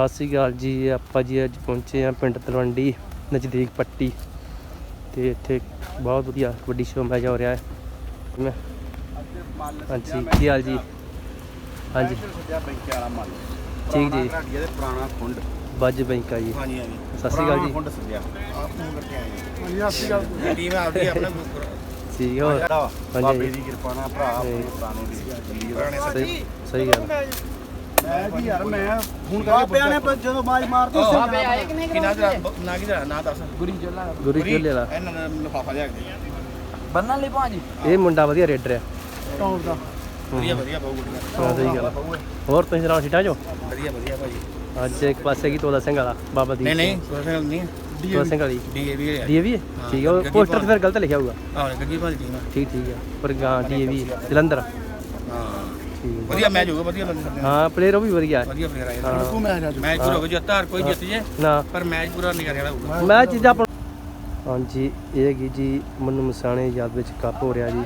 ਸਤਿ ਸ੍ਰੀ ਅਕਾਲ ਜੀ ਆਪਾਂ ਜੀ ਅੱਜ ਪਹੁੰਚੇ ਆ ਪਿੰਡ ਤਲਵੰਡੀ ਨਜ਼ਦੀਕ ਪੱਟੀ ਤੇ ਇੱਥੇ ਬਹੁਤ ਵਧੀਆ ਕਬੱਡੀ ਸ਼ੋਅ ਮੈਚ ਹੋ ਰਿਹਾ ਹੈ। ਮੈਂ ਹਾਂਜੀ ਕੀ ਹਾਲ ਜੀ? ਹਾਂਜੀ। ਠੀਕ ਜੀ। ਪੁਰਾਣਾ ਖੁੰਡ। ਬੱਜ ਬੈਂਕਾ ਜੀ। ਹਾਂਜੀ ਹਾਂਜੀ। ਸਤਿ ਸ਼੍ਰੀ ਅਕਾਲ ਜੀ। ਖੁੰਡ ਸੱਜਿਆ। ਆਪ ਨੂੰ ਕਰਕੇ ਆਏ। ਹਾਂਜੀ ਸਤਿ ਸ਼੍ਰੀ ਅਕਾਲ। ਟੀਮ ਆਪਦੀ ਆਪਣਾ ਠੀਕ ਹੋ ਬਾਬੇ ਦੀ ਕਿਰਪਾ ਨਾਲ ਭਰਾ ਆਪਣੇ ਪੁਰਾਣੇ ਦੀ ਪੁਰਾਣੇ ਸਹੀ ਸਹੀ ਗੱਲ ਮੈਂ ਜੀ ਯਾਰ ਮੈਂ ਫੋਨ ਕਰਕੇ ਬਾਬਿਆਂ ਨੇ ਜਦੋਂ ਬਾਜ ਮਾਰਦੀ ਸੀ ਬਾਬੇ ਆਏ ਕਿ ਨਹੀਂ ਕਿਨਾ ਦਾ ਨਾ ਕੀ ਦਾ ਨਾ ਦੱਸ। ਗੁਰੀ ਜੋਲਾ। ਗੁਰੂ ਜੀ ਵਾਲਾ। ਇਹਨਾਂ ਨੇ ਲਫਾਫਾ ਲਿਆ ਕੇ ਬੰਨਣ ਲਈ ਭਾਜੀ। ਇਹ ਮੁੰਡਾ ਵਧੀਆ ਰੇਡਰ ਆ। ਟੌਪ ਦਾ। ਵਧੀਆ ਵਧੀਆ ਬਹੁਤ ਗੁੱਡੀਆਂ ਹਾਂ, ਸਹੀ ਗੱਲ ਆ। ਹੋਰ ਤੁਸੀਂ ਸੁਣਾਓ ਠੀਕ ਠਾਕ ਜੋ? ਵਧੀਆ ਵਧੀਆ ਭਾਜੀ। ਅੱਜ ਇੱਕ ਪਾਸੇ ਕੀ ਤੋਦਾ ਸਿੰਘ ਵਾਲਾ ਬਾਬਾ ਦੀਪ ਨਹੀਂ ਨਹੀਂ ਸੋਸ਼ਲ ਨਹੀਂ ਤੋਦਾ ਸਿੰਘ ਵਾਲੀ। ਡੀਏਵੀ ਹੈ ਡੀਏਵੀ ਹੈ ਠੀਕ ਹੈ ਉਹ ਗੱਗੀ ਪੋਸਟਰ ਤੇ ਫਿਰ ਗਲਤ ਲਿਖਿਆ ਹੋਊਗਾ। ਆਹ ਗੱਗੀ ਭਾਜੀ ਟੀਮ ਆ। ਠੀਕ ਠੀਕ ਹੈ ਪਰ ਗਾਂ ਡੀਏਵੀ ਜਲੰਧਰ। ਵਧੀਆ ਮੈਚ ਹੋਊਗਾ ਵਧੀਆ ਬੰਦੇ ਹਾਂ ਪਲੇਅਰ ਉਹ ਵੀ ਵਧੀਆ ਹੈ। ਵਧੀਆ ਪਲੇਅਰ ਆਏ ਹਾਂ। ਮੈਚ ਮੈਚ ਪੂਰਾ ਹੋ। ਗਿਆ ਜਿੱਤਾ ਹਰ ਕੋਈ ਜਿੱਤ ਜੇ ਨਾ। ਪਰ ਮੈਚ ਪੂਰਾ ਨਿਕਲ ਰਿਹਾ ਹੋਊਗਾ। ਮੈਂ ਚੀਜ਼ਾਂ ਆਪਾਂ ਹਾਂਜੀ ਇਹ ਹੈਗੀ ਜੀ ਮਨੂ ਮਸਾਣੇ ਯਾਦ ਵਿੱਚ ਕੱਪ ਹੋ ਰਿਹਾ ਜੀ।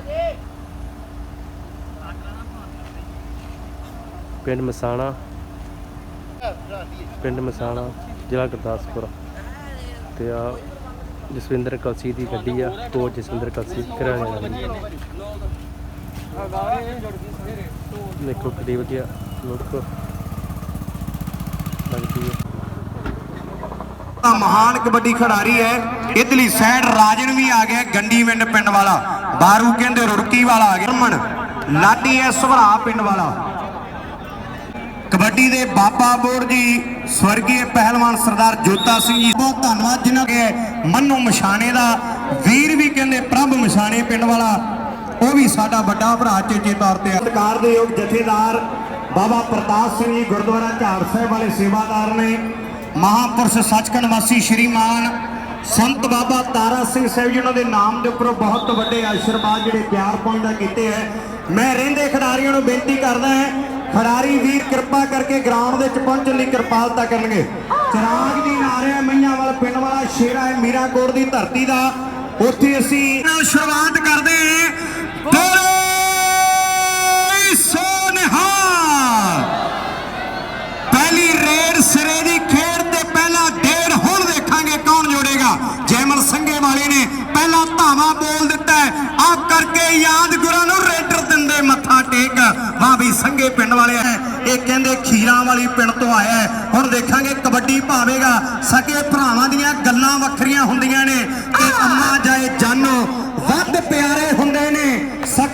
ਪਿੰਡ ਮਸਾਣਾ। ਪਿੰਡ ਮਸਾਣਾ ਜ਼ਿਲ੍ਹਾ ਗੁਰਦਾਸਪੁਰ। ਤੇ ਆ ਜਸਵਿੰਦਰ ਕਲਸੀ ਦੀ ਗੱਡੀ ਆ ਕੋਚ ਜਸਵਿੰਦਰ ਕਲਸੀ ਘਰਾਣੇ ਵਾਲੀ। ਦੇਖੋ ਕਿੰਨੀ ਵਧੀਆ ਲੁੱਕ ਲੱਗਦੀ ਹੈ। ਦਾ ਮਹਾਨ ਕਬੱਡੀ ਖਿਡਾਰੀ ਹੈ। ਇਧਰਲੀ ਸਾਈਡ ਰਾਜਨ ਵੀ ਆ ਗਿਆ ਗੰਡੀਵਿੰਡ ਪਿੰਡ ਵਾਲਾ। ਬਾਰੂ ਕਹਿੰਦੇ ਰੁੜਕੀ ਵਾਲਾ ਆ ਗਿਆ। ਰਮਨ, ਲਾਡੀ ਹੈ ਸੁਭਰਾ ਪਿੰਡ ਵਾਲਾ। ਕਬੱਡੀ ਦੇ ਬਾਬਾ ਬੋੜ ਜੀ ਸਵਰਗੀ ਪਹਿਲਵਾਨ ਸਰਦਾਰ ਜੋਤਾ ਸਿੰਘ ਜੀ, ਬਹੁਤ ਧੰਨਵਾਦ ਜਿਨ੍ਹਾਂ ਕੇ ਮੰਨੂ ਮਸ਼ਾਣੇ ਦਾ, ਵੀਰ ਵੀ ਕਹਿੰਦੇ ਪ੍ਰਭ ਮਸ਼ਾਣੇ ਪਿੰਡ ਵਾਲਾ। ਉਹ ਵੀ ਸਾਡਾ ਵੱਡਾ ਭਰਾ ਚੇਚੇ ਤੌਰ ਤੇ ਸਰਕਾਰ ਦੇ ਯੋਗ ਜਥੇਦਾਰ ਬਾਬਾ ਪ੍ਰਤਾਪ ਸਿੰਘ ਜੀ ਗੁਰਦੁਆਰਾ ਝਾੜ ਸਾਹਿਬ ਵਾਲੇ ਸੇਵਾਦਾਰ ਨੇ। ਮਹਾਪੁਰਸ਼ ਸੱਚਖੰਡ ਵਾਸੀ ਸ਼੍ਰੀਮਾਨ ਸੰਤ ਬਾਬਾ ਤਾਰਾ ਸਿੰਘ ਸਾਹਿਬ ਜੀ ਉਹਨਾਂ ਦੇ ਨਾਮ ਦੇ ਉੱਪਰ ਬਹੁਤ ਵੱਡੇ ਆਸ਼ੀਰਵਾਦ ਜਿਹੜੇ ਪਿਆਰ ਪਾਉਂਦਾ ਕੀਤੇ ਹੈ। ਮੈਂ ਰਹਿੰਦੇ ਖਿਡਾਰੀਆਂ ਨੂੰ ਬੇਨਤੀ ਕਰਦਾ ਹਾਂ ਖਿਡਾਰੀ ਵੀਰ ਕਿਰਪਾ ਕਰਕੇ ਗਰਾਊਂਡ ਦੇ ਵਿੱਚ ਪਹੁੰਚਣ ਲਈ ਕਿਰਪਾਲਤਾ ਕਰਨਗੇ। ਚਿਰਾਗ ਦੀ ਨਾਰਿਆ ਮਈਆਂ ਵਾਲਾ ਪਿੰਡ ਵਾਲਾ ਸ਼ੇਰਾ ਹੈ ਮੀਰਾਕੋਟ ਦੀ ਧਰਤੀ ਦਾ। ਉੱਥੇ ਅਸੀਂ ਸ਼ੁਰੂਆਤ ਕਰਦੇ ਹਾਂ ਬੋਲੇ ਸੋ ਨਿਹਾਲ ਪਹਿਲੀ ਰੇਡ ਸਿਰੇ ਦੀ ਖੇਡ ਤੇ ਪਹਿਲਾ ਡੇਢ ਹੁਣ ਦੇਖਾਂਗੇ ਕੌਣ ਜੋੜੇਗਾ। ਜੈਮਲ ਸੰਘੇ ਵਾਲੇ ਨੇ ਪਹਿਲਾ ਧਾਵਾ ਬੋਲ ਦਿੱਤਾ ਆ ਕਰਕੇ ਯਾਦ ਗੁਰਾਂ ਨੂੰ ਰੇਡਰ ਦਿੰਦੇ ਮੱਥਾ ਟੇਕ। ਵਾਹ ਵੀ ਸੰਘੇ ਪਿੰਡ ਵਾਲੇ ਹੈ। ਇਹ ਕਹਿੰਦੇ ਖੀਰਾਂ ਵਾਲੀ ਪਿੰਡ ਤੋਂ ਆਇਆ ਹੈ। ਹੁਣ ਦੇਖਾਂਗੇ ਕਬੱਡੀ ਭਾਵੇਗਾ। ਸਕੇ ਭਰਾਵਾਂ ਦੀਆਂ ਗੱਲਾਂ ਵੱਖਰੀਆਂ ਹੁੰਦੀਆਂ ਨੇ ਤੇ ਅੰਮਾ ਜਾਏ ਜਾਨੋ। ਵੱਧ ਪਿਆਰੇ ਹੁੰਦੇ ਨੇ।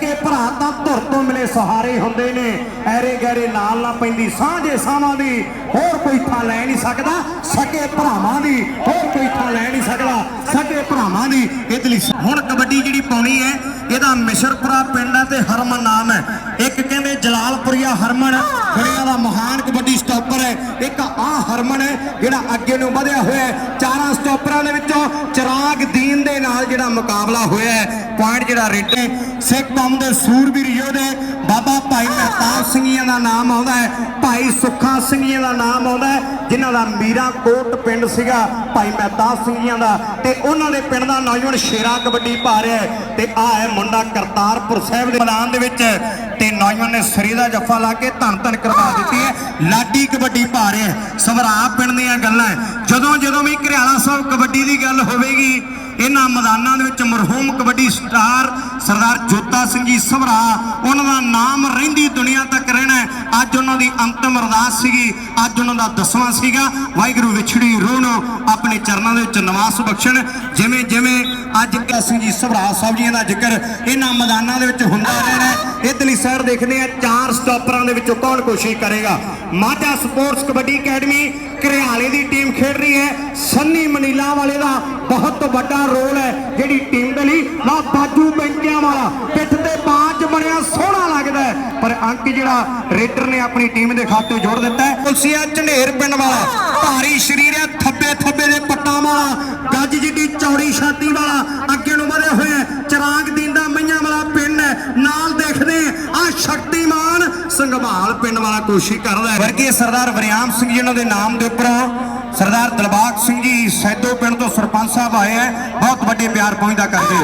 ਸਕੇ ਭਰਾ ਤਾਂ ਧੁਰ ਤੋਂ ਮਿਲੇ ਸਹਾਰੇ ਹੁੰਦੇ ਨੇ। ਐਰੇ ਗੈਰੇ ਨਾਲ ਨਾ ਪੈਂਦੀ, ਸਾਂਝੇ ਸਾਵਾਂ ਦੀ ਹੋਰ ਕੋਈ ਥਾਂ ਲੈ ਨਹੀਂ ਸਕਦਾ। ਸਕੇ ਭਰਾਵਾਂ ਦੀ ਹੋਰ ਕੋਈ ਥਾਂ ਲੈ ਨਹੀਂ ਸਕਦਾ। ਸਕੇ ਭਰਾਵਾਂ ਦੀ ਇਤਲੀ ਹੁਣ ਕਬੱਡੀ ਜਿਹੜੀ ਪਾਉਣੀ ਹੈ ਇਹਦਾ ਮਿਸ਼ਰਪੁਰਾ ਪਿੰਡ ਹੈ ਤੇ ਹਰਮਨ ਨਾਮ ਹੈ। ਇੱਕ ਕਹਿੰਦੇ ਜਲਾਲਪੁਰੀਆ ਹਰਮਨ ਦੁਨੀਆ ਦਾ ਮਹਾਨ ਕਬੱਡੀ ਸਟਾਪਰ ਹੈ। ਇੱਕ ਆ ਹਰਮਨ ਹੈ, ਜਿਹੜਾ ਅੱਗੇ ਨੂੰ ਵਧਿਆ ਹੋਇਆ ਹੈ। ਚਾਰਾਂ ਸਟਾਪਰਾਂ ਦੇ ਵਿੱਚੋਂ ਚਿਰਾਗ ਦੀਨ ਦੇ ਨਾਲ ਜਿਹੜਾ ਮੁਕਾਬਲਾ ਹੋਇਆ ਹੈ। ਪੁਆਇੰਟ ਜਿਹੜਾ ਰੇਟੇ ਸਿੱਖ ਕੌਮ ਦੇ ਸੂਰਬੀਰ ਯੋਧੇ ਬਾਬਾ ਭਾਈ ਮਹਿਤਾਬ ਸਿੰਘੀਆਂ ਦਾ ਨਾਮ ਆਉਂਦਾ ਹੈ, ਭਾਈ ਸੁੱਖਾ ਸਿੰਘੀਆਂ ਦਾ ਨਾਮ ਆਉਂਦਾ ਹੈ, ਜਿਨ੍ਹਾਂ ਦਾ ਮੀਰਾ ਕੋਟ ਪਿੰਡ ਸੀਗਾ ਭਾਈ ਮਹਿਤਾਬ ਸਿੰਘ ਸਿੰਘੀਆਂ ਦਾ। ਤੇ ਉਹਨਾਂ ਦੇ ਪਿੰਡ ਦਾ ਨੌਜਵਾਨ ਸ਼ੇਰਾ ਕਬੱਡੀ ਪਾ ਰਿਹਾ ਹੈ ਤੇ ਆ ਹੈ ਮੁੰਡਾ ਕਰਤਾਰਪੁਰ ਸਾਹਿਬ ਦੇ ਮੈਦਾਨ ਦੇ ਵਿੱਚ। ਤੇ ਨੌਜਵਾਨ ਨੇ ਸਰੀ ਦਾ ਜੱਫਾ ਲਾ ਕੇ ਧੰਨ ਧੰਨ ਕਰਵਾ ਦਿੱਤੀ ਹੈ। ਲਾਡੀ ਕਬੱਡੀ ਪਾ ਰਿਹਾ ਹੈ। ਸਵਰਾ ਪਿੰਡ ਦੀਆਂ ਗੱਲਾਂ ਜਦੋਂ ਜਦੋਂ ਵੀ ਘਰਿਆਲਾ ਸਾਹਿਬ ਕਬੱਡੀ ਦੀ ਗੱਲ ਹੋਵੇਗੀ ਇਹਨਾਂ ਮੈਦਾਨਾਂ ਦੇ ਵਿੱਚ ਮਰਹੂਮ ਕਬੱਡੀ ਸਟਾਰ ਸਰਦਾਰ ਜੋਤਾ ਸਿੰਘ ਜੀ ਸਭਰਾ, ਉਹਨਾਂ ਦਾ ਨਾਮ ਰਹਿੰਦੀ ਦੁਨੀਆ ਤੱਕ ਰਹਿਣਾ ਅੱਜ ਉਹਨਾਂ ਦੀ ਅੰਤਮ ਅਰਦਾਸ ਸੀਗੀ। ਅੱਜ ਉਹਨਾਂ ਦਾ ਦਸਵਾਂ ਸੀਗਾ। ਵਾਹਿਗੁਰੂ ਵਿਛੜੀ ਰੂਹ ਨੂੰ ਆਪਣੇ ਚਰਨਾਂ ਦੇ ਵਿੱਚ ਨਿਵਾਸ ਬਖਸ਼ਣ। ਜਿਵੇਂ ਜਿਵੇਂ ਅੱਜ ਕਾ ਸਿੰਘ ਜੀ ਸਭਰਾ ਸਾਹਿਬ ਜੀਆਂ ਦਾ ਜ਼ਿਕਰ ਇਹਨਾਂ ਮੈਦਾਨਾਂ ਦੇ ਵਿੱਚ ਹੁੰਦਾ ਰਹਿਣਾ ਹੈ। ਇਧਰਲੀ ਸਾਈਡ ਦੇਖਦੇ ਆ ਚਾਰ ਸਟਾਪਰਾਂ ਦੇ ਵਿੱਚੋਂ ਕੌਣ ਕੋਸ਼ਿਸ਼ ਕਰੇਗਾ? ਮਾਝਾ ਸਪੋਰਟਸ ਕਬੱਡੀ ਅਕੈਡਮੀ ਘਰਿਆਲੇ ਦੀ ਟੀਮ ਖੇਡ ਰਹੀ ਹੈ। ਸੰਨੀ ਮਨੀਲਾ ਵਾਲੇ ਦਾ ਬਹੁਤ ਵੱਡਾ ਰੋਲ ਹੈ ਜਿਹੜੀ ਟੀਮ ਦੇ ਲਈ। ਨਾ ਬਾਜੂ ਬੈਂਕਿਆਂ ਵਾਲਾ, ਪਿੱਠ ਤੇ ਬਾਜ ਬਣਿਆ ਸੋਹਣਾ ਲੱਗਦਾ ਪਰ ਅੰਕ ਜਿਹੜਾ ਰੇਡਰ ਨੇ ਆਪਣੀ ਟੀਮ ਦੇ ਖਾਤੇ ਜੋੜ ਦਿੱਤਾ ਹੈ। ਪੁਲਸੀਆ ਝੰਡੇਰ ਪਿੰਡ ਵਾਲਾ, ਭਾਰੀ ਸਰੀਰ ਹੈ, ਥੱਬੇ ਥੱਬੇ ਦੇ ਪੱਟਾਂ ਵਾਲਾ, ਗੱਜ ਜਿੱਡੀ ਚੌੜੀ ਛਾਤੀ ਵਾਲਾ, ਅੱਗੇ ਨੂੰ ਵਧਿਆ ਹੋਇਆ ਹੈ। ਚਿਰਾਗ ਦੀਨ ਦਾ ਮਈਆਂ ਵਾਲਾ ਪਿੰਡ ਹੈ। ਨਾਲ ਦੇਖਦੇ ਆ ਸ਼ਕਤੀਮਾਨ ਸੰਘਵਾਲ ਪਿੰਡ ਵਾਲਾ ਕੋਸ਼ਿਸ਼ ਕਰਦਾ ਹੈ। ਵਰਗੇ ਸਰਦਾਰ ਵਰਿਆਮ ਸਿੰਘ ਜੀ ਉਹਨਾਂ ਦੇ ਨਾਮ ਦੇ ਉੱਪਰ ਸਰਦਾਰ ਦਿਲਬਾਗ ਸਿੰਘ ਜੀ ਸੈਦੋ ਸਾਹਿਬ ਆਏ ਹੈ ਬਹੁਤ ਵੱਡੇ ਪਿਆਰ ਪਹੁੰਚਦਾ ਕਰਦੇ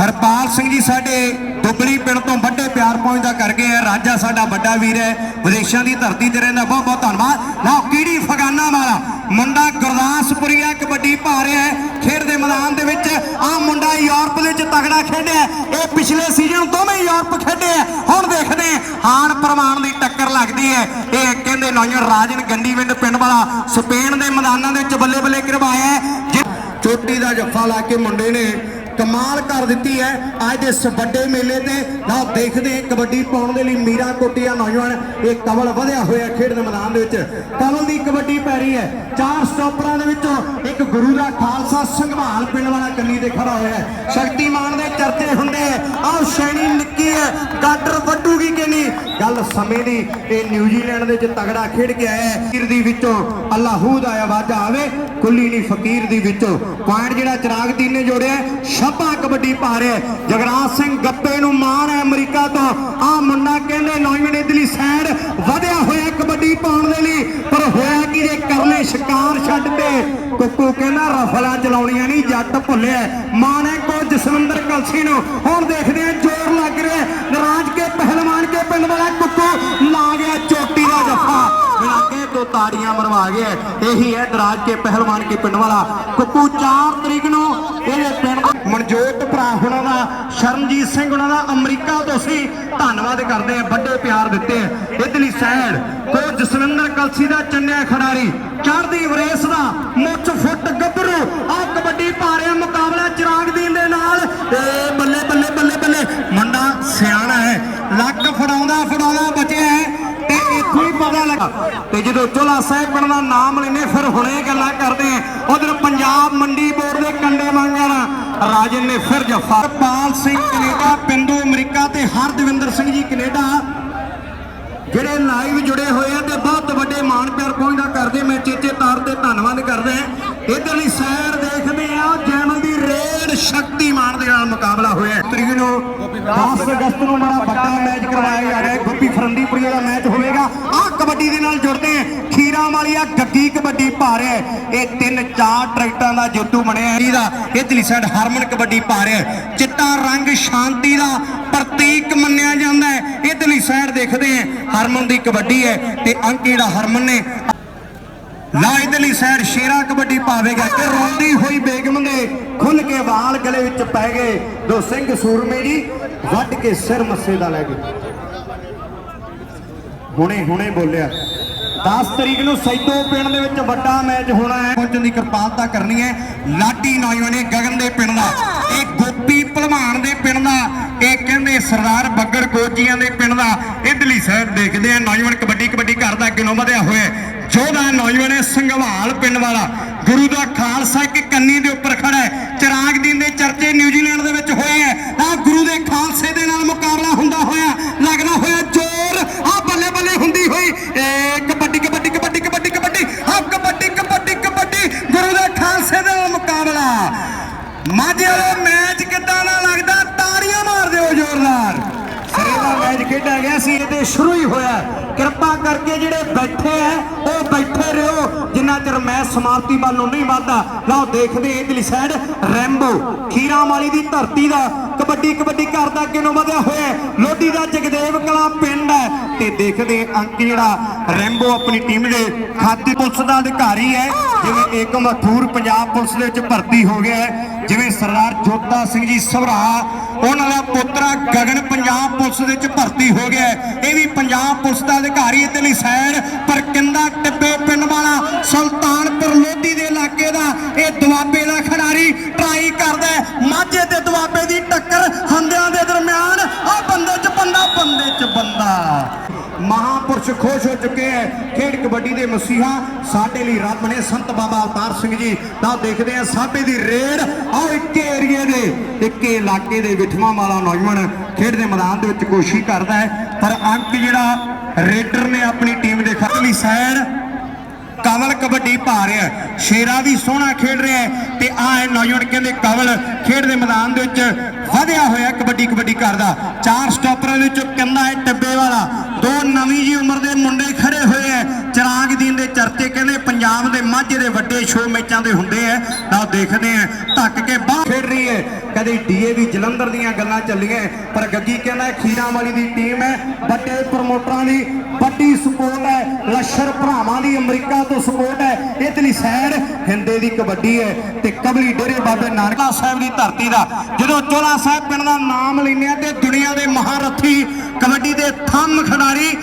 ਹਰਪਾਲ ਸਿੰਘ ਜੀ, ਸਾਡੇ ਦੁਬਲੀ ਪਿੰਡ ਤੋਂ ਵੱਡੇ ਪਿਆਰ ਪਹੁੰਚਦਾ ਕਰ ਗਏ ਆ ਰਾਜਾ ਸਾਡਾ ਵੱਡਾ ਵੀਰ ਹੈ। ਵਿਦੇਸ਼ਾਂ ਦੀ ਧਰਤੀ ਤੇ ਰਹਿੰਦਾ, ਬਹੁਤ ਬਹੁਤ ਧੰਨਵਾਦ। ਲਓ ਕੀੜੀ ਫਗਾਨਾ ਵਾਲਾ ਮੁੰਡਾ ਗੁਰਦਾਸਪੁਰੀਆ ਕਬੱਡੀ ਪਾ ਰਿਹਾ ਹੈ। ਖੇਡ ਦੇ ਮੈਦਾਨ ਦੇ ਵਿੱਚ ਆ ਮੁੰਡਾ ਯੂਰਪ ਦੇ ਵਿੱਚ ਤਗੜਾ ਖੇਡਿਆ ਇਹ ਪਿਛਲੇ ਸੀਜ਼ਨ ਦੋਵੇਂ ਯੂਰਪ ਖੇਡੇ ਆ ਹੁਣ ਦੇਖਦੇ ਹਾਂ, ਹਾਨ ਪ੍ਰਮਾਣ ਦੀ ਟੱਕਰ ਲੱਗਦੀ ਹੈ। ਇਹ ਕਹਿੰਦੇ ਨੌਜਵਾਨ ਰਾਜਨ ਗੰਡੀਵਿੰਡ ਪਿੰਡ ਵਾਲਾ ਸਪੇਨ ਦੇ ਮੈਦਾਨਾਂ ਦੇ ਵਿੱਚ ਬੱਲੇ ਬੱਲੇ ਕਰਵਾਇਆ ਚੋਟੀ ਦਾ ਜੱਫਾ ਲਾ ਕੇ ਮੁੰਡੇ ਨੇ ਕਮਾਲ ਕਰ ਦਿੱਤੀ ਹੈ। ਅੱਜ ਦੇ ਇਸ ਵੱਡੇ ਮੇਲੇ ਤੇ ਨਾ ਦੇਖਦੇ ਕਬੱਡੀ ਪਾਉਣ ਦੇ ਲਈ ਮੀਰਾ ਕੋਟੀਆ ਨੌਜਵਾਨ, ਇਹ ਕਮਲ ਵਧਿਆ ਹੋਇਆ ਖੇਡ ਦੇ ਮੈਦਾਨ ਦੇ ਵਿੱਚ। ਕਮਲ ਦੀ ਕਬੱਡੀ ਪੈ ਰਹੀ ਹੈ। ਚਾਰ ਸਟਾਪਰਾਂ ਦੇ ਵਿੱਚੋਂ ਇੱਕ ਗੁਰੂ ਦਾ ਖਾਲਸਾ ਸੰਘਵਾਲ ਪਿੰਡ ਵਾਲਾ ਕੰਨੀ ਤੇ ਖੜਾ ਹੋਇਆ ਹੈ। ਸ਼ਕਤੀਮਾਨ ਦੇ ਚਰਚੇ ਹੁੰਦੇ ਆ। ਆਹ ਸ਼ੈਣੀ ਨਿੱਕੀ ਹੈ, ਗਾਡਰ ਵੱਡੂਗੀ ਕਿ ਨਹੀਂ? ਗੱਲ ਸਮੇਂ ਦੀ, ਇਹ ਨਿਊਜ਼ੀਲੈਂਡ ਦੇ ਵਿੱਚ ਤਗੜਾ ਖੇਡ ਕੇ ਆਇਆ ਹੈ। ਫਕੀਰ ਦੀ ਵਿੱਚੋਂ ਅਲਾਹੂ ਦਾ ਆਵਾਜ਼ ਆਵੇ, ਕੁੱਲੀ ਨਹੀਂ ਫਕੀਰ ਦੀ ਵਿੱਚੋਂ। ਪੁਆਇੰਟ ਜਿਹੜਾ ਚਿਰਾਗ ਦੀਨ ਨੇ ਜੋੜਿਆ ਹੈ, ਕਬੱਡੀ ਪਾ ਰਿਹਾ ਜਗਰਾਜ ਸਿੰਘ ਗੱਪੇ ਨੂੰ ਮਾਣ ਹੈ ਅਮਰੀਕਾ ਤੋਂ। ਆ ਮੁੰਡਾ ਕਹਿੰਦੇ ਨੌਜਵਾਨ ਇਧਰਲੀ ਸਾਈਡ ਵਧਿਆ ਹੋਇਆ ਕਬੱਡੀ ਪਾਉਣ ਦੇ ਲਈ। ਪਰ ਹੋਇਆ ਕਿ ਜੇ ਕਰਨੇ ਸ਼ਿਕਾਰ ਛੱਡ ਤੇ? ਕੁੱਕੂ ਕਹਿੰਦਾ ਰਫਲਾਂ ਚਲਾਉਣੀਆਂ ਨਹੀਂ ਜੱਟ ਭੁੱਲਿਆ ਮਾਣ ਹੈ ਕੋ ਜਸਵਿੰਦਰ ਕਲਸੀ ਨੂੰ। ਹੁਣ ਦੇਖਦੇ ਆ ਜ਼ੋਰ ਲੱਗ ਰਿਹਾ ਨਰਾਜ ਕੇ ਪਹਿਲਵਾਨ ਕੇ ਪਿੰਡ ਵਾਲਾ ਕੁੱਕੂ ਲਾ ਗਿਆ ਚੋਟੀ ਦਾ ਜੱਫਾ। ਮਿਲਾਕੇ ਤੋਂ ਤਾੜੀਆਂ ਮਰਵਾ ਗਿਆ ਇਹੀ ਹੈ ਦਰਾਜ ਕੇ ਪਹਿਲਵਾਨ ਕੇ ਪਿੰਡ ਵਾਲਾ। ਕੁੱਕੂ 4 ਤਰੀਕ ਨੂੰ ਇਹਦੇ ਪਿੰਡ ਦੇ ਭਰਾ ਹੁਣਾਂ ਦਾ, ਸ਼ਰਨਜੀਤ ਸਿੰਘ ਉਹਨਾਂ ਦਾ, ਅਮਰੀਕਾ ਤੋਂ ਸੀ। ਧੰਨਵਾਦ ਕਰਦੇ ਆ ਵੱਡੇ ਪਿਆਰ ਦਿੱਤੇ ਆ ਇਧਰਲੀ ਸਾਈਡ ਕੋ ਜਸਵਿੰਦਰ ਕਲਸੀ ਦਾ ਚੰਨਿਆ ਖਿਡਾਰੀ, ਚੜ੍ਹਦੀ ਵਰੇਸ ਦਾ, ਮੁੱਛ ਫੁੱਟ ਗੱਭਰੂ ਆ ਕਬੱਡੀ ਪਾ ਰਿਹਾ ਮੁਕਾਬਲਾ ਚਿਰਾਗਦੀਨ ਦੇ ਨਾਲ। ਏ ਬੱਲੇ ਬੱਲੇ ਬੱਲੇ ਬੱਲੇ। ਮੁੰਡਾ ਸਿਆਣਾ ਹੈ, ਲੱਕ ਫੜਾਉਂਦਾ ਫੜਾਉਂਦਾ, ਬਚਿਆ ਹੈ, ਤੇ ਇੱਥੋਂ ਹੀ ਪਤਾ ਲੱਗਾ। ਤੇ ਜਦੋਂ ਚੋਲਾ ਸਾਹਿਬ ਪਿੰਡ ਦਾ ਨਾਮ ਲੈਨੇ ਫਿਰ ਹੁਣੇ ਗੱਲਾਂ ਕਰਦੇ ਆ ਉਧਰ ਪੰਜਾਬ ਮੰਡੀ ਬੋਰਡ ਦੇ ਕੰਡੇ ਮੰਗਣਾ ਰਾਜਨ ਨੇ ਫਿਰ ਜਫਾ ਪਾਲ ਸਿੰਘ ਕੈਨੇਡਾ, ਪਿੰਡੂ ਅਮਰੀਕਾ ਤੇ ਹਰਦਵਿੰਦਰ ਸਿੰਘ ਜੀ ਕੈਨੇਡਾ। ਜਿਹੜੇ ਲਾਈਵ ਜੁੜੇ ਹੋਏ ਆ ਤੇ ਬਹੁਤ ਵੱਡੇ ਮਾਣ ਪਿਆਰ ਪਹੁੰਚਦਾ ਕਰਦੇ ਮੈਂ ਚੇਚੇ ਤਾਰ ਤੇ ਧੰਨਵਾਦ ਕਰਦਾ ਇਧਰਲੀ ਸਾਈਡ ਦੇਖਦੇ ਆ ਜੈਮਲ ਦੀ ਰੇਡ ਸ਼ਕਤੀਮਾਨ ਦੇ ਨਾਲ ਮੁਕਾਬਲਾ ਹੋਇਆ ਤਰੀਕ ਨੂੰ 10 ਅਗਸਤ ਨੂੰ ਬੜਾ ਵੱਡਾ ਮੈਚ ਕਰਵਾਇਆ ਜਾ ਰਿਹਾ ਹੈ। ਗੁੱਪੀ ਫਰੰਦੀਪੁਰੀਆ ਦਾ ਮੈਚ ਹੋਵੇਗਾ। ਆਹ ਕਬੱਡੀ ਦੇ ਨਾਲ ਜੁੜਦੇ ਆ ਵਾਲੀਆ ਗੱਗੀ ਕਬੱਡੀ ਪਾ ਹੈ। ਇਹ ਤਿੰਨ ਚਾਰ ਟਰੈਕਟਰਾਂ ਦਾ ਜੇਤੂ ਬਣਿਆ ਹੈ। ਇਹਦਾ ਇਧਰਲੀ ਸਾਈਡ ਹਰਮਨ ਕਬੱਡੀ ਪਾ ਹੈ। ਚਿੱਟਾ ਰੰਗ ਸ਼ਾਂਤੀ ਦਾ ਪ੍ਰਤੀਕ ਮੰਨਿਆ ਜਾਂਦਾ ਹੈ। ਇਹ ਸਾਈਡ ਦੇਖਦੇ ਆ ਹਰਮਨ ਦੀ ਕਬੱਡੀ ਹੈ ਤੇ ਅੰਕ ਜਿਹੜਾ ਹਰਮਨ ਨੇ ਲਾ ਇਧਰਲੀ ਸੈਰ ਸ਼ੇਰਾ ਕਬੱਡੀ ਪਾਵੇਗਾ ਕਿ ਰੋਂਦੀ ਹੋਈ ਬੇਗਮ ਦੇ ਖੁੱਲ ਕੇ ਵਾਲ ਗਲੇ ਵਿੱਚ ਪੈ ਗਏ। ਦੋ ਸਿੰਘ ਸੂਰਮੇ ਜੀ ਵੱਢ ਕੇ ਸਿਰ ਮੱਸੇ ਦਾ ਲੈ ਗਏ। ਹੁਣੇ ਹੁਣੇ ਬੋਲਿਆ। 10 ਤਰੀਕ ਨੂੰ ਸੈਦੋ ਪਿੰਡ ਦੇ ਵਿੱਚ ਵੱਡਾ ਮੈਚ ਹੋਣਾ ਹੈ। ਪਹੁੰਚਣ ਦੀ ਕਿਰਪਾਲਤਾ ਕਰਨੀ ਹੈ। ਲਾਡੀ ਨੌਜਵਾਨੇ ਗਗਨ ਦੇ ਪਿੰਡ ਦਾ, ਇਹ ਗੋਪੀ ਭਲਵਾਨ ਦੇ ਪਿੰਡ ਦਾ, ਇਹ ਕਹਿੰਦੇ ਸਰਦਾਰ ਬੱਗਰ ਕੋਚੀਆਂ ਦੇ ਪਿੰਡ ਦਾ। ਇਧਰਲੀ ਸਾਈਡ ਦੇਖਦੇ ਆ ਨੌਜਵਾਨ ਕਬੱਡੀ ਕਬੱਡੀ ਕਰਦਾ ਅੱਗੇ ਨੂੰ ਵਧਿਆ ਹੋਇਆ ਹੈ। ਜੋਧਾ ਨੌਜਵਾਨ ਹੈ, ਸੰਘਵਾਲ ਪਿੰਡ ਵਾਲਾ। ਗੁਰੂ ਦਾ ਖਾਲਸਾ ਇੱਕ ਕੰਨੀ ਦੇ ਉੱਪਰ ਖੜਾ ਹੈ। ਚਿਰਾਗ ਦੀਨ ਦੇ ਚਰਚੇ ਨਿਊਜ਼ੀਲੈਂਡ ਦੇ ਵਿੱਚ ਹੋਏ ਹੈ ਆ ਗੁਰੂ ਦੇ ਖਾਲਸੇ ਦੇ ਨਾਲ ਮੁਕਾਬਲਾ ਹੁੰਦਾ ਹੋਇਆ ਲੱਗਦਾ ਹੋਇਆ ਜ਼ੋਰ ਆ ਬੱਲੇ ਬੱਲੇ ਹੁੰਦੀ ਹੋਈ ਏ ਕਬੱਡੀ ਕਬੱਡੀ ਕਬੱਡੀ ਕਬੱਡੀ ਕਬੱਡੀ ਆ ਕਬੱਡੀ ਕਬੱਡੀ ਕਬੱਡੀ ਗੁਰੂ ਦੇ ਖਾਲਸੇ ਦੇ ਨਾਲ ਮੁਕਾਬਲਾ ਮਾਝੇ ਵਾਲਾ ਮੈਚ ਕਿੱਦਾਂ ਦਾ ਲੱਗਦਾ ਤਾੜੀਆਂ ਮਾਰ ਦਿਓ ਜ਼ੋਰਦਾਰ ਸਿਰੇ ਦਾ ਮੈਚ ਖੇਡਿਆ ਗਿਆ ਸੀ ਇਹ ਤੇ ਸ਼ੁਰੂ ਹੀ ਹੋਇਆ ਕਿਰਪਾ ਕਰਕੇ ਜਿਹੜੇ ਬੈਠੇ ਆ ਉਹ ਬੈਠੇ ਰਹੋ ਜਿੰਨਾ ਚਿਰ ਮੈਂ ਸਮਾਪਤੀ ਵੱਲ ਨੂੰ ਨਹੀਂ ਵੱਧਦਾ। ਲਓ, ਦੇਖਦੇ ਇਧਰਲੀ ਸਾਈਡ ਰੈਂਬੋ। ਖੀਰਾਂ ਵਾਲੀ ਦੀ ਧਰਤੀ ਦਾ ਕਬੱਡੀ ਕਬੱਡੀ ਕਰਦਾ ਅੱਗੇ ਨੂੰ ਵਧਿਆ ਹੋਇਆ। ਲੋਧੀ ਦਾ ਜਗਦੇਵ ਕਲਾ ਪਿੰਡ ਹੈ। ਤੇ ਦੇਖਦੇ ਅੰਕ ਜਿਹੜਾ ਰੈਂਬੋ ਆਪਣੀ ਟੀਮ ਦੇ ਖਾਤੀ ਪੁਲਿਸ ਦਾ ਅਧਿਕਾਰੀ ਹੈ। ਜਿਵੇਂ ਏਕਮ ਮਥੂਰ ਪੰਜਾਬ ਪੁਲਿਸ ਦੇ ਵਿੱਚ ਭਰਤੀ ਹੋ ਗਿਆ ਹੈ। ਜਿਵੇਂ ਸਰਦਾਰ ਜੋਤਾ ਸਿੰਘ ਜੀ ਸਭਰਾ ਉਹਨਾਂ ਦਾ ਪੁੱਤਰਾ ਗਗਨ ਪੰਜਾਬ ਪੁਲਿਸ ਦੇ ਵਿੱਚ ਭਰਤੀ ਹੋ ਗਿਆ ਇਹ ਵੀ ਪੰਜਾਬ ਪੁਲਿਸ ਦਾ ਅਧਿਕਾਰੀ ਇਧਰਲੀ ਪਰ ਪਰਕਿੰਦਾ ਟਿੱਬੇ ਪਿੰਡ ਵਾਲਾ ਸੁਲਤਾਨਪੁਰ ਲੋਧੀ ਦੇ ਇਲਾਕੇ ਦਾ ਇਹ ਦੁਆਬੇ ਦਾ ਖਿਡਾਰੀ ਟਰਾਈ ਕਰਦਾ ਮਾਝੇ ਤੇ ਦੁਆਬੇ ਦੀ ਟੱਕਰ ਹੰਦਿਆਂ ਦੇ ਦਰਮਿਆਨ। ਆ ਬੰਦੇ 'ਚ ਬੰਦਾ ਬੰਦੇ 'ਚ ਬੰਦਾ। ਮਹਾਪੁਰਸ਼ ਖੁਸ਼ ਹੋ ਚੁੱਕੇ ਹੈ। ਖੇਡ ਕਬੱਡੀ ਦੇ ਮਸੀਹਾ ਸਾਡੇ ਲਈ ਰੱਬ ਨੇ ਸੰਤ ਬਾਬਾ ਅਵਤਾਰ ਸਿੰਘ ਜੀ ਤਾਂ ਦੇਖਦੇ ਆ ਸਾਬੇ ਦੀ ਰੇਡ। ਆਓ ਇੱਕੇ ਏਰੀਏ ਦੇ, ਇੱਕੇ ਇਲਾਕੇ ਦੇ ਵਿਠਵਾਂ ਵਾਲਾ ਨੌਜਵਾਨ ਖੇਡ ਦੇ ਮੈਦਾਨ ਦੇ ਵਿੱਚ ਕੋਸ਼ਿਸ਼ ਕਰਦਾ ਹੈ। ਪਰ ਅੰਕ ਜਿਹੜਾ ਰੇਡਰ ਨੇ ਆਪਣੀ ਟੀਮ ਦੇ ਖਤਲੀ ਸਾਈਡ ਕਵਲ ਕਬੱਡੀ ਪਾ ਰਿਹਾ ਸ਼ੇਰਾ ਵੀ ਸੋਹਣਾ ਖੇਡ ਰਿਹਾ ਤੇ ਆਹ ਹੈ ਨੌਜਵਾਨ ਕਹਿੰਦੇ ਕਵਲ ਖੇਡ ਦੇ ਮੈਦਾਨ ਦੇ ਵਿੱਚ ਵਧਿਆ ਹੋਇਆ ਕਬੱਡੀ ਕਬੱਡੀ ਕਰਦਾ ਚਾਰ ਸਟਾਪਰਾਂ ਦੇ ਵਿੱਚੋਂ ਕੰਦਾ ਹੈ ਟੱਬੇ ਵਾਲਾ। ਦੋ ਨਵੀਂ ਜੀ ਉਮਰ ਦੇ ਮੁੰਡੇ ਖੜੇ ਹੋਏ ਐ ਚਿਰਾਗ ਦੀਨ ਦੇ ਚਰਚੇ ਕਹਿੰਦੇ ਪੰਜਾਬ ਦੇ ਮਾਝੇ ਦੇ ਵੱਡੇ ਸ਼ੋਅ ਮੈਚਾਂ ਦੇ ਹੁੰਦੇ ਐ ਤਾਂ ਦੇਖਦੇ ਐ ਧੱਕ ਕੇ ਬਾਹਰ ਖੇਡ ਰਹੀ ਐ ਕਦੇ ਡੀਏਵੀ ਜਲੰਧਰ ਦੀਆਂ ਗੱਲਾਂ ਚੱਲੀਆਂ, ਪਰ ਗੱਗੀ ਕਹਿੰਦਾ ਖੀਰਾਂ ਵਾਲੀ ਦੀ ਟੀਮ ਹੈ, ਵੱਡੇ ਪ੍ਰਮੋਟਰਾਂ ਦੀ ਵੱਡੀ ਸਪੋਰਟ ਹੈ ਲੱਸ਼ਰ ਭਰਾਵਾਂ ਦੀ ਅਮਰੀਕਾ ਤੋਂ ਸਪੋਰਟ ਹੈ ਇਤਲੀ ਸਾਈਡ ਹਿੰਦੇ ਦੀ ਕਬੱਡੀ ਹੈ, ਤੇ ਕਬਲੀ ਡੇਰੇ ਬਾਬੇ ਨਾਨਕਾ ਸਾਹਿਬ ਦੀ ਧਰਤੀ ਦਾ। ਜਦੋਂ ਚੋਲਾ ਸਾਹਿਬ ਪਿੰਡ ਦਾ ਨਾਮ ਲੈਂਦੇ ਆ, ਤੇ ਦੁਨੀਆ ਦੇ ਮਹਾਰਥੀ ਕਬੱਡੀ ਦੇ ਥੰਮ ਖਿਡਾਰੀ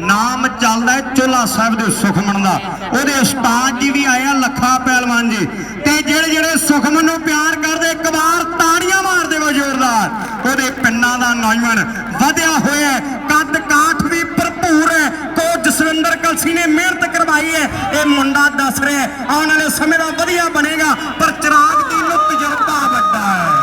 ਨਾਮ ਚੱਲਦਾ ਚੋਲਾ ਸਾਹਿਬ ਦੇ ਸੁਖਮਨ ਦਾ। ਉਹਦੇ ਉਸਤਾਦ ਜੀ ਵੀ ਆਇਆ ਲੱਖਾ ਪਹਿਲਵਾਨ ਜੀ। ਤੇ ਜਿਹੜੇ ਜਿਹੜੇ ਸੁਖਮਨ ਨੂੰ ਪਿਆਰ ਕਰਦੇ, ਇੱਕ ਵਾਰ ਤਾੜੀਆਂ ਮਾਰ ਦੇਵੋ ਜ਼ੋਰਦਾਰ। ਉਹਦੇ ਪਿੰਡਾਂ ਦਾ ਨੌਜਵਾਨ ਵਧਿਆ ਹੋਇਆ ਕੱਦ ਕਾਠ ਵੀ ਭਰਪੂਰ ਹੈ। ਕੋ ਜਸਵਿੰਦਰ ਕਲਸੀ ਨੇ ਮਿਹਨਤ ਕਰਵਾਈ ਹੈ। ਇਹ ਮੁੰਡਾ ਦੱਸ ਰਿਹਾ ਆਉਣ ਵਾਲੇ ਸਮੇਂ ਦਾ ਵਧੀਆ ਬਣੇਗਾ, ਪਰ ਚਿਰਾਗ ਦੀ ਨੂੰ ਤਜਰਬਾ ਵੱਡਾ ਹੈ।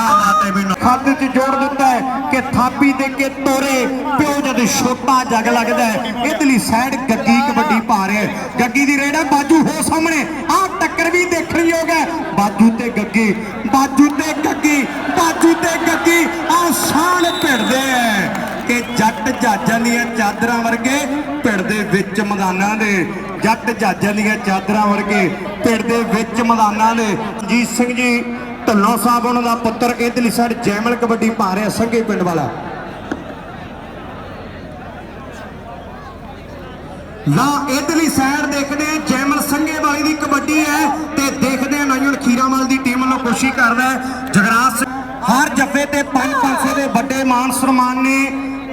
ਕਿਆ 'ਚ ਜੋੜ ਦਿੱਤਾ ਕਿ ਥਾਪੀ ਦੇ ਕੇ ਤੋਰੇ, ਪਿਓ ਜਦ ਛੋਟਾ ਜਗ ਲੱਗਦਾ ਇਧਰਲੀ ਸਾਈਡ ਗੱਗੀ ਕਬੱਡੀ ਪਾ ਰਿਹਾ ਗੱਗੀ ਦੀ ਰੇਡ ਬਾਜੂ ਹੋ ਸਾਹਮਣੇ ਆਹ ਟੱਕਰ ਵੀ ਦੇਖਣ ਯੋਗ ਹੈ। ਬਾਜੂ ਤੇ ਗੱਗੀ, ਬਾਜੂ ਤੇ ਗੱਗੀ, ਬਾਜੂ ਤੇ ਗੱਗੀ ਆਹ ਸ਼ਾਨ ਭਿੜਦੇ ਐ ਕਿ ਜੱਟ ਜਹਾਜ਼ਾਂ ਦੀਆਂ ਚਾਦਰਾਂ ਵਰਗੇ ਭਿੜਦੇ ਵਿੱਚ ਮੈਦਾਨਾਂ ਦੇ। ਜੱਟ ਜਹਾਜ਼ਾਂ ਦੀਆਂ ਚਾਦਰਾਂ ਵਰਗੇ ਭਿੜਦੇ ਵਿੱਚ ਮੈਦਾਨਾਂ ਦੇ। ਜੀਤ ਸਿੰਘ ਜੀ ਢੱਲੋਂ ਸਾਹਿਬ ਉਹਨਾਂ ਦਾ ਪੁੱਤਰ ਇਧਰਲੀ ਸਾਈਡ ਜੈਮਲ ਕਬੱਡੀ ਪਾ ਰਿਹਾ ਸੰਘੇ ਪਿੰਡ ਵਾਲਾ। ਨਾ ਇਧਰਲੀ ਸਾਈਡ ਦੇਖਦੇ ਆ, ਜੈਮਲ ਸੰਘੇ ਵਾਲੀ ਦੀ ਕਬੱਡੀ ਹੈ ਤੇ ਦੇਖਦੇ ਆ ਨੌਜਵਾਨ ਖੀਰਾਵਾਲ ਦੀ ਟੀਮ ਵੱਲੋਂ ਕੋਸ਼ਿਸ਼ ਕਰਦਾ ਹੈ। ਜਗਰਾਜ ਹਰ ਜੱਫੇ ਤੇ 5-500 ਦੇ ਵੱਡੇ ਮਾਨ ਸਨਮਾਨ ਨੇ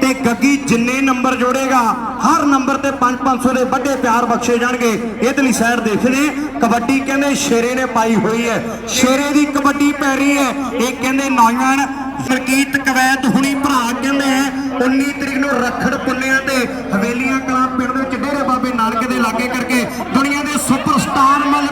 ਤੇ ਗੱਗੀ ਜਿੰਨੇ ਨੰਬਰ ਜੋੜੇਗਾ ਹਰ ਨੰਬਰ ਤੇ 5-500 ਦੇ ਵੱਡੇ ਪਿਆਰ ਬਖਸ਼ੇ ਜਾਣਗੇ। ਇਧਰਲੀ ਸਾਈਡ ਦੇਖਦੇ ਕਬੱਡੀ ਕਹਿੰਦੇ ਸ਼ੇਰੇ ਨੇ ਪਾਈ ਹੋਈ ਹੈ। ਸ਼ੇਰੇ ਦੀ ਕਬੱਡੀ ਪੈ ਰਹੀ ਹੈ। ਇਹ ਕਹਿੰਦੇ ਨੌਜਵਾਨ ਸਰਕੀਤ ਕਵੈਤ ਹੁਣੀ ਭਰਾ ਕਹਿੰਦੇ ਹੈ। 19 ਤਰੀਕ ਨੂੰ ਰੱਖੜ ਪੁੰਨਿਆਂ ਤੇ ਹਵੇਲੀਆਂ ਕਲਾਂ ਪਿੰਡ ਦੇ ਵਿੱਚ ਡੇਰੇ ਬਾਬੇ ਨਾਨਕ ਦੇ ਲਾਗੇ ਕਰਕੇ ਦੁਨੀਆ ਦੇ ਸੁਪਰਸਟਾਰ ਮੱਲ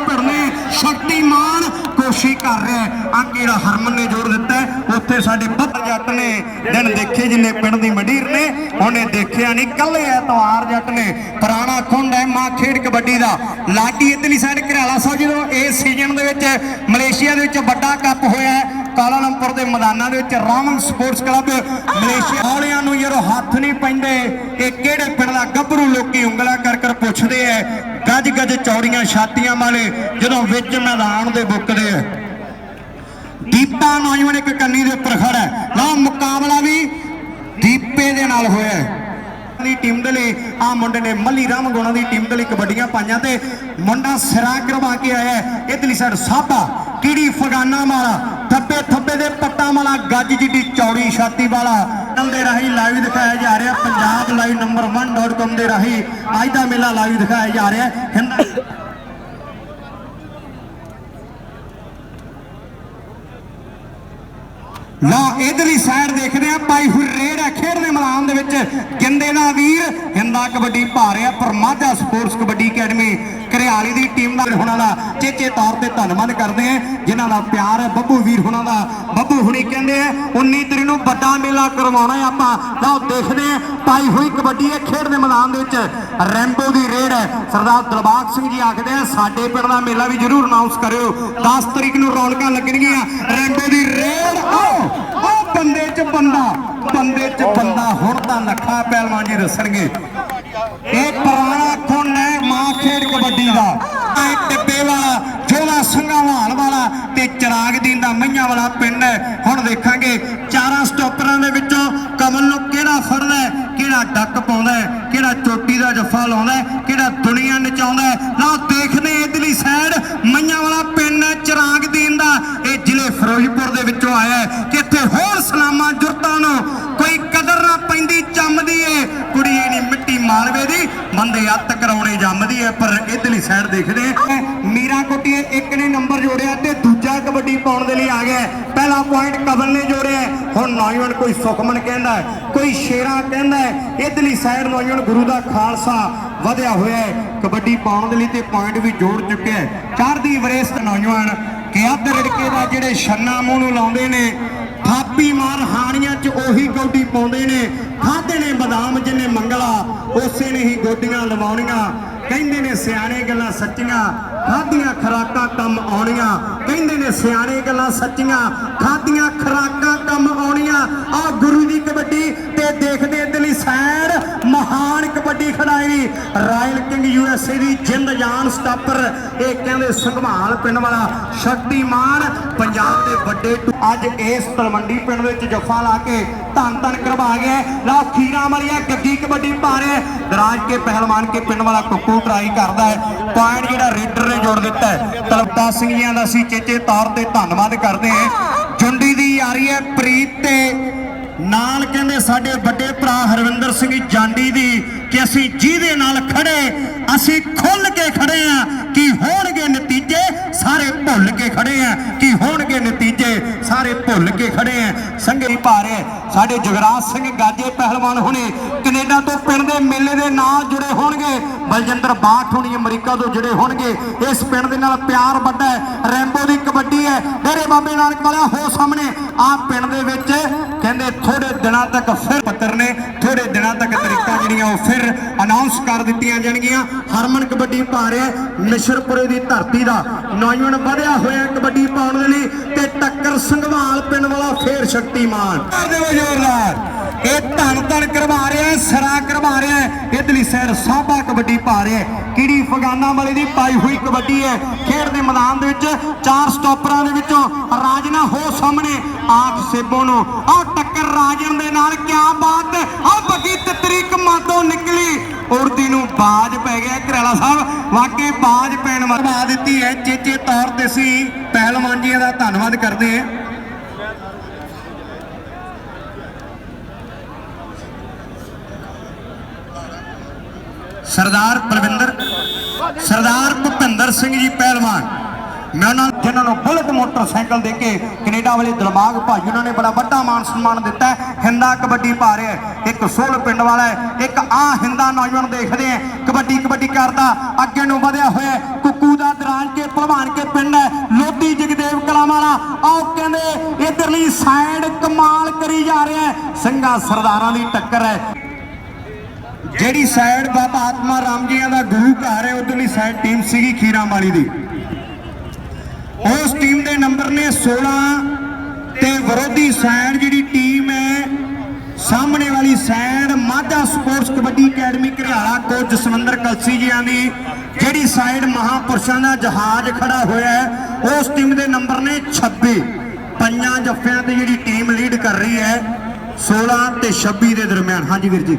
ਸ਼ਕਤੀਮਾਨ ਕੋਸ਼ਿਸ਼ ਕਰ ਰਿਹਾ ਹੈ। ਆ ਕਿਹੜਾ ਹਰਮਨ ਨੇ ਜੋੜ ਦਿੱਤਾ ਉੱਥੇ ਸਾਡੇ ਬੱਬਰ ਜੱਟ ਨੇ ਦਿਨ ਦੇਖੇ ਜਿੰਨੇ ਪਿੰਡ ਦੀ ਮੰਡੀਰ ਨੇ, ਉਹਨੇ ਦੇਖਿਆ ਨਹੀਂ। ਕੱਲੇ ਐਤਵਾਰ ਜੱਟ ਨੇ ਪੁਰਾਣਾ ਖੁੰਡ ਹੈ ਖੇਡ ਕਬੱਡੀ ਦਾ। ਲਾਡੀ ਇਤਲੀ ਸਾਈਡ ਘਰਿਆਲਾ ਸਾਹਿਬ ਜਦੋਂ ਇਸ ਸੀਜ਼ਨ ਦੇ ਵਿੱਚ ਮਲੇਸ਼ੀਆ ਦੇ ਵਿੱਚ ਵੱਡਾ ਕੱਪ ਹੋਇਆ ਕਾਲਾਲੰਪੁਰ ਦੇ ਮੈਦਾਨਾਂ ਦੇ ਵਿੱਚ ਰਾਮਨ ਸਪੋਰਟਸ ਕਲੱਬ ਮਲੇਸ਼ੀਆ ਵਾਲਿਆਂ ਨੂੰ ਜਦੋਂ ਹੱਥ ਨਹੀਂ ਪੈਂਦੇ। ਇਹ ਕਿਹੜੇ ਪਿੰਡ ਦਾ ਗੱਭਰੂ ਲੋਕੀ ਉਂਗਲਾ ਕਰ ਕਰ ਪੁੱਛਦੇ ਐ ਗੱਜ ਗੱਜ ਚੌੜੀਆਂ ਛਾਤੀਆਂ ਵਾਲੇ ਜਦੋਂ ਵਿੱਚ ਮੈਦਾਨ ਦੇ ਬੁੱਕਦੇ ਐ ਦੀਪਾ ਨੌਜਵਾਨ ਇੱਕ ਕੰਨੀ ਦੇ ਉੱਪਰ ਖੜਾ ਹੈ। ਲਓ ਮੁਕਾਬਲਾ ਵੀ ਦੀਪੇ ਦੇ ਨਾਲ ਹੋਇਆ ਹੈ। ਦੀ ਟੀਮ ਦੇ ਲਈ ਆ ਮੁੰਡੇ ਨੇ ਮੱਲੀ ਰਾਮ ਗੋਣਾ ਦੀ ਟੀਮ ਦੇ ਲਈ ਕਬੱਡੀਆਂ ਪਾਈਆਂ ਤੇ ਮੁੰਡਾ ਸਿਰਾ ਕਰਵਾ ਕੇ ਆਇਆ ਇਧਰਲੀ ਸਾਈਡ ਸਾਬਾ, ਕੀੜੀ ਫਗਾਨਾ ਵਾਲਾ ਥੱਬੇ ਥੱਬੇ ਦੇ ਪੱਟਾਂ ਵਾਲਾ, ਗੱਜ ਜਿੱਡੀ ਚੌੜੀ ਛਾਤੀ ਵਾਲਾ। ਚੈਨਲ ਦੇ ਰਾਹੀਂ ਲਾਈਵ ਦਿਖਾਇਆ ਜਾ ਰਿਹਾ, ਪੰਜਾਬ ਲਾਈਵ ਨੰਬਰ 1.com ਦੇ ਰਾਹੀਂ ਅੱਜ ਦਾ ਮੇਲਾ ਲਾਈਵ ਦਿਖਾਇਆ ਜਾ ਰਿਹਾ ਹਿੰਦ ਲਓ, ਇਧਰਲੀ ਸਾਈਡ ਦੇਖਦੇ ਆ ਪਾਈ ਹੋਈ ਰੇਡ ਹੈ ਖੇਡ ਦੇ ਮੈਦਾਨ ਦੇ ਵਿੱਚ। ਗਿੰਦੇ ਦਾ ਵੀਰ ਹਿੰਦਾ ਕਬੱਡੀ ਪਾ ਰਿਹਾ ਪਰ ਸਪੋਰਟਸ ਕਬੱਡੀ ਅਕੈਡਮੀ ਘਰਿਆਲੀ ਦੀ ਟੀਮ ਦਾ ਹੁਣਾਂ ਦਾ ਚੇਚੇ ਤੌਰ ਤੇ ਧੰਨਵਾਦ ਕਰਦੇ ਆ ਜਿਨ੍ਹਾਂ ਦਾ ਪਿਆਰ ਹੈ ਬੱਬੂ ਵੀਰ ਹੁਣਾਂ ਦਾ। ਬੱਬੂ ਹੁਣੀ ਕਹਿੰਦੇ ਆ 19 ਤਰੀਕ ਨੂੰ ਵੱਡਾ ਮੇਲਾ ਕਰਵਾਉਣਾ ਹੈ ਆਪਾਂ। ਲਓ, ਦੇਖਦੇ ਆ ਪਾਈ ਹੋਈ ਕਬੱਡੀ ਹੈ ਖੇਡ ਦੇ ਮੈਦਾਨ ਦੇ ਵਿੱਚ। ਰੈਂਬੋ ਦੀ ਰੇਡ ਹੈ ਸਰਦਾਰ ਦਿਲਬਾਗ ਸਿੰਘ ਜੀ ਆਖਦੇ ਆ, ਸਾਡੇ ਪਿੰਡ ਦਾ ਮੇਲਾ ਵੀ ਜਰੂਰ ਅਨਾਉਂਸ ਕਰਿਓ। 10 ਤਰੀਕ ਨੂੰ ਰੌਣਕਾਂ ਲੱਗਣਗੀਆਂ। ਰੈਂਬੋ ਦੀ ਰੇਡ, ਆਓ! ਉਹ ਬੰਦੇ 'ਚ ਬੰਦਾ ਬੰਦੇ 'ਚ ਬੰਦਾ ਹੁਣ ਤਾਂ ਲੱਖਾ ਪਹਿਲਵਾਨ ਜੀ ਦੱਸਣਗੇ। ਇਹ ਪੁਰਾਣਾ ਖੁੰਡ ਹੈ ਮਾਂ ਖੇਡ ਕਬੱਡੀ ਦਾ। ਇਹ ਟਿੱਬੇ ਵਾਲਾ ਜੋਲਾ ਸੰਘਾਵਾਲ ਵਾਲਾ ਤੇ ਚਰਾਗ ਦੀਨ ਦਾ ਮਈਆਂ ਵਾਲਾ ਪਿੰਡ ਹੈ ਹੁਣ ਦੇਖਾਂਗੇ ਚਾਰਾਂ ਸਟਾਪਰਾਂ ਦੇ ਵਿੱਚੋਂ ਕਮਲ ਨੂੰ ਕਿਹੜਾ ਫੜਦਾ ਹੈ ਕਿਹੜਾ ਡੱਕ ਪਾਉਂਦਾ ਹੈ ਕਿਹੜਾ ਚੋਟੀ ਦਾ ਜੱਫਾ ਲਾਉਂਦਾ ਹੈ ਕਿਹੜਾ ਦੁਨੀਆ ਨਚਾਉਂਦਾ ਹੈ ਲਓ ਦੇਖਦੇ ਹਾਂ ਇਧਰਲੀ ਸਾਈਡ ਮਈਆਂ ਵਾਲਾ ਪਿੰਡ ਹੈ ਚਰਾਗ ਦੀਨ ਦਾ ਇਹ ਜ਼ਿਲ੍ਹੇ ਫਿਰੋਜ਼ਪੁਰ ਦੇ ਵਿੱਚੋਂ ਆਇਆ ਹੈ ਕਿ ਇੱਥੇ ਹੋਰ ਸਲਾਮਾਂ ਜੁਰਤਾਂ ਨੂੰ ਕੋਈ ਕਦਰ ਨਾ ਪੈਂਦੀ ਜੰਮਦੀ ਏ ਕੁੜੀ ਇਹ ਨਹੀਂ ਮਿੱਟੀ ਮਾਲਵੇ ਦੀ ਬੰਦੇ ਅੱਤ ਕਰਾਉਣੇ ਜੰਮਦੀ ਏ ਪਰ ਇਧਰਲੀ ਸਾਈਡ ਦੇਖਦੇ ਹਾਂ ਮੀਰਾ ਕੋਟੀਏ ਇੱਕ ਨੇ ਨੰਬਰ ਜੋੜਿਆ ਤੇ ਦੂਜਾ ਕਬੱਡੀ ਪਾਉਣ ਦੇ ਲਈ ਆ ਗਿਆ ਪਹਿਲਾ ਪੁਆਇੰਟ ਕਬਲ ਨੇ ਜੋੜਿਆ ਹੁਣ ਨੌਜਵਾਨ ਕੋਈ ਸੁਖਮਨ ਕਹਿੰਦਾ ਕੋਈ ਸ਼ੇਰਾ ਕਹਿੰਦਾ ਇਧਰਲੀ ਸਾਈਡ ਨੌਜਵਾਨ ਗੁਰੂ ਦਾ ਖਾਲਸਾ ਵਧਿਆ ਹੋਇਆ ਕਬੱਡੀ ਪਾਉਣ ਦੇ ਲਈ ਤੇ ਪੁਆਇੰਟ ਵੀ ਜੋੜ ਚੁੱਕਿਆ ਚੜ੍ਹਦੀ ਵਰੇਸਤ ਨੌਜਵਾਨ ਕਿ ਅੱਧ ਰੜਕੇ ਦਾ ਜਿਹੜੇ ਛੰਨਾ ਮੂੰਹ ਨੂੰ ਲਾਉਂਦੇ ਨੇ, ਥਾਪੀ ਮਾਰ ਹਾਣੀਆਂ 'ਚ ਉਹੀ ਗੋਡੀ ਪਾਉਂਦੇ ਨੇ। ਖਾਦੇ ਨੇ ਬਦਾਮ ਜਿੰਨੇ ਮੰਗਲਾ, ਉਸੇ ਨੇ ਹੀ ਗੋਡੀਆਂ ਲਵਾਉਣੀਆਂ। ਕਹਿੰਦੇ ਨੇ ਸਿਆਣੇ ਗੱਲਾਂ ਸੱਚੀਆਂ, ਖਾਧੀਆਂ ਖਰਾਕਾਂ ਕੰਮ ਆਉਣੀਆਂ। ਕਹਿੰਦੇ ਨੇ ਸਿਆਣੇ ਗੱਲਾਂ ਸੱਚੀਆਂ, ਖਾਧੀਆਂ ਖਰਾਕਾਂ ਕੰਮ ਆਉਣੀਆਂ। ਆ ਗੁਰੂ ਦੀ ਕਬੱਡੀ ਤੇ ਦੇਖਦੇ ਇਧਰਲੀ ਸਾਈਡ। ਮਹਾਨ ਕਬੱਡੀ ਖਿਡਾਰੀ ਰਾਇਲ ਕਿੰਗ ਯੂਐਸਏ ਦੀ ਜਿੰਦ ਜਾਨ ਸਟਾਪਰ। ਇਹ ਕਹਿੰਦੇ ਸੰਘਮਾਲ ਪਿੰਡ ਵਾਲਾ ਸ਼ਕਤੀਮਾਨ ਪੰਜਾਬ ਦੇ ਵੱਡੇ ਅੱਜ ਇਸ ਤਲਵੰਡੀ ਪਿੰਡ ਵਿੱਚ ਜੱਫਾ ਲਾ ਕੇ ਧੰਨ ਧੰਨ ਕਰਵਾ ਗਿਆ ਲਓ ਖੀਰਾ ਮਰੀਆ ਗੱਗੀ ਕਬੱਡੀ ਪਾ ਰਿਹਾ ਦਰਾਜ ਕੇ ਪਹਿਲਵਾਨ ਕੇ ਪਿੰਡ ਵਾਲਾ ਕੁੱਕੂ ਟਰਾਈ ਕਰਦਾ ਹੈ। ਪੁਆਇੰਟ ਜਿਹੜਾ ਰੇਡਰ ਨੇ ਜੋੜ ਦਿੱਤਾ ਹੈ। ਤਲਵਤਾ ਸਿੰਘ ਜੀਆਂ ਦਾ ਅਸੀਂ ਚੇਚੇ ਤੌਰ ਤੇ ਧੰਨਵਾਦ ਕਰਦੇ ਹਾਂ। ਜੁੰਡੀ ਦੀ ਯਾਰੀ ਹੈ ਪ੍ਰੀਤ ਤੇ ਨਾਲ ਕਹਿੰਦੇ ਸਾਡੇ ਵੱਡੇ ਭਰਾ ਹਰਵਿੰਦਰ ਸਿੰਘ ਜਾਂਡੀ ਦੀ ਕਿ ਅਸੀਂ ਜਿਹਦੇ ਨਾਲ ਖੜੇ, ਅਸੀਂ ਖੁੱਲ ਕੇ ਖੜੇ ਆ ਕਿ ਹੋਣਗੇ ਨਤੀਜੇ, ਸਾਰੇ ਭੁੱਲ ਕੇ ਖੜੇ ਆ ਕਿ ਹੋਣਗੇ ਨਤੀਜੇ, ਸਾਰੇ ਭੁੱਲ ਕੇ ਖੜੇ ਆ ਸੰਘਰੀ ਭਾਰੇ ਸਾਡੇ ਜਗਰਾਜ ਸਿੰਘ ਗਾਜੇ ਪਹਿਲਵਾਨ ਹੁਣੇ ਕੈਨੇਡਾ ਤੋਂ ਪਿੰਡ ਦੇ ਮੇਲੇ ਦੇ ਨਾਲ ਜੁੜੇ ਹੋਣਗੇ। ਬਲਜਿੰਦਰ ਬਾਠ ਹੁਣੀ ਅਮਰੀਕਾ ਤੋਂ ਜੁੜੇ ਹੋਣਗੇ। ਇਸ ਪਿੰਡ ਦੇ ਨਾਲ ਪਿਆਰ ਵੱਡਾ ਹੈ। ਰੈਂਬੋ ਦੀ ਵੱਡੀ ਹੈ। ਡੇਰੇ ਬਾਬੇ ਨਾਨਕ ਵਾਲਾ ਹੋ ਸਾਹਮਣੇ ਆ ਪਿੰਡ ਦੇ ਵਿੱਚ ਕਹਿੰਦੇ ਥੋੜੇ ਦਿਨਾਂ ਤੱਕ ਫਿਰ ਪੱਤਰ ਨੇ ਥੋੜੇ ਦਿਨਾਂ ਤੱਕ ਤਰੀਕਾ ਜਿਹੜੀਆਂ ਉਹ ਫਿਰ ਅਨਾਉਂਸ ਕਰ ਦਿੱਤੀਆਂ ਜਾਣਗੀਆਂ। ਹਰਮਨ ਕਬੱਡੀ ਪਾ ਰਿਹਾ ਮਿਸ਼ਰਪੁਰੇ ਦੀ ਧਰਤੀ ਦਾ। ਨੌਜਵਾਨ ਵਧਿਆ ਹੋਇਆ ਕਬੱਡੀ ਪਾਉਣ ਦੇ ਲਈ ਤੇ ਟੱਕਰ ਸੰਘਵਾਲ ਪਿੰਡ ਵਾਲਾ ਫੇਰ ਸ਼ਕਤੀਮਾਨ। ਕਰਦੇ ਹੋ ਜ਼ੋਰਦਾਰ। ਇਹ ਧੰਨ ਧੰਨ ਕਰਵਾ ਰਿਹਾ ਸਰਾ ਕਰਵਾ ਰਿਹਾ ਇਧਰਲੀ ਸੈਰ ਸਾਬਾ ਕਬੱਡੀ ਪਾ ਰਿਹਾ ਕਿਹੜੀ ਫਗਾਨਾ ਵਾਲੇ ਦੀ ਪਾਈ ਹੋਈ ਕਬੱਡੀ ਹੈ? ਖੇਡ ਦੇ ਮੈਦਾਨ ਦੇ ਵਿੱਚ ਚਾਰ ਸਟਾਪਰਾਂ ਦੇ ਵਿੱਚੋਂ ਰਾਜਨਾ ਹੋ ਸਾਹਮਣੇ ਆਖ ਸੇਬੋ ਨੂੰ। ਆਹ ਟੱਕਰ ਰਾਜਨ ਦੇ ਨਾਲ, ਕਿਆ ਬਾਤ ਆ ਬੱਗੀ ਤਿੱਤਰੀ ਕਮਾਂ ਤੋਂ ਨਿਕਲੀ। ਉੜਦੀ ਨੂੰ ਬਾਜ ਪੈ ਗਿਆ ਘਰਾਲਾ ਸਾਹਿਬ। ਵਾਕਈ ਬਾਜ ਪੈਣ ਮਰਵਾ ਦਿੱਤੀ ਹੈ, ਚੇਚੇ ਤੌਰ ਤੇ ਅਸੀਂ ਪਹਿਲਵਾਨ ਜੀਆਂ ਦਾ ਧੰਨਵਾਦ ਕਰਦੇ ਹਾਂ। ਸਰਦਾਰ ਬਲਵਿੰਦਰ ਸਰਦਾਰ ਭੁਪਿੰਦਰ ਸਿੰਘ ਜੀ ਪਹਿਲਵਾਨ। ਮੈਂ ਉਹਨਾਂ ਜਿਨ੍ਹਾਂ ਨੂੰ ਬੁਲਟ ਮੋਟਰਸਾਈਕਲ ਦੇ ਕੇ ਕੈਨੇਡਾ ਵਾਲੇ ਦਿਲਬਾਗ ਭਾਈ ਉਹਨਾਂ ਨੇ ਬੜਾ ਵੱਡਾ ਮਾਨ ਸਨਮਾਨ ਦਿੱਤਾ ਹਿੰਦਾ ਕਬੱਡੀ ਪਾ ਰਿਹਾ ਇੱਕ ਸੋਲ ਪਿੰਡ ਵਾਲਾ ਇੱਕ ਆ ਹਿੰਦਾ ਨੌਜਵਾਨ ਦੇਖਦੇ ਆ ਕਬੱਡੀ ਕਬੱਡੀ ਕਰਦਾ। ਅੱਗੇ ਨੂੰ ਵਧਿਆ ਹੋਇਆ ਕੁੱਕੂ ਦਾ ਦਰਾਜ ਕੇ ਭਲਵਾਨ ਕੇ ਪਿੰਡ ਹੈ। ਲੋਧੀ ਜਗਦੇਵ ਕਲਾਂ ਵਾਲਾ ਆਓ ਕਹਿੰਦੇ ਇਧਰਲੀ ਸਾਈਡ ਕਮਾਲ ਕਰੀ ਜਾ ਰਿਹਾ ਹੈ। ਸਿੰਘਾਂ ਸਰਦਾਰਾਂ ਦੀ ਟੱਕਰ ਹੈ। ਜਿਹੜੀ ਸਾਈਡ ਬਾਬਾ ਆਤਮਾ ਰਾਮ ਜੀਆਂ ਦਾ ਗੁਰੂ ਘਰ ਹੈ ਉਧਰਲੀ ਸਾਈਡ ਟੀਮ ਸੀਗੀ ਖੀਰਾਂ ਵਾਲੀ ਦੀ। ਉਸ ਟੀਮ ਦੇ ਨੰਬਰ ਨੇ 16 ਤੇ ਵਿਰੋਧੀ ਸਾਈਡ ਜਿਹੜੀ ਟੀਮ ਹੈ, ਸਾਹਮਣੇ ਵਾਲੀ side Majha sports kabaddi academy Gharyala coach Jaswinder Kalsi ਜੀਆਂ ਦੀ, ਜਿਹੜੀ ਸਾਈਡ ਮਹਾਪੁਰਸ਼ਾਂ ਦਾ ਜਹਾਜ਼ ਖੜਾ ਹੋਇਆ ਹੈ, ਉਸ ਟੀਮ ਦੇ ਨੰਬਰ ਨੇ 26 ਪੰਜਾਂ ਜੱਫਿਆਂ ਤੇ ਜਿਹੜੀ ਟੀਮ ਲੀਡ ਕਰ ਰਹੀ ਹੈ 16 ਤੇ 26 ਦੇ ਦਰਮਿਆਨ। ਹਾਂਜੀ ਵੀਰ ਜੀ।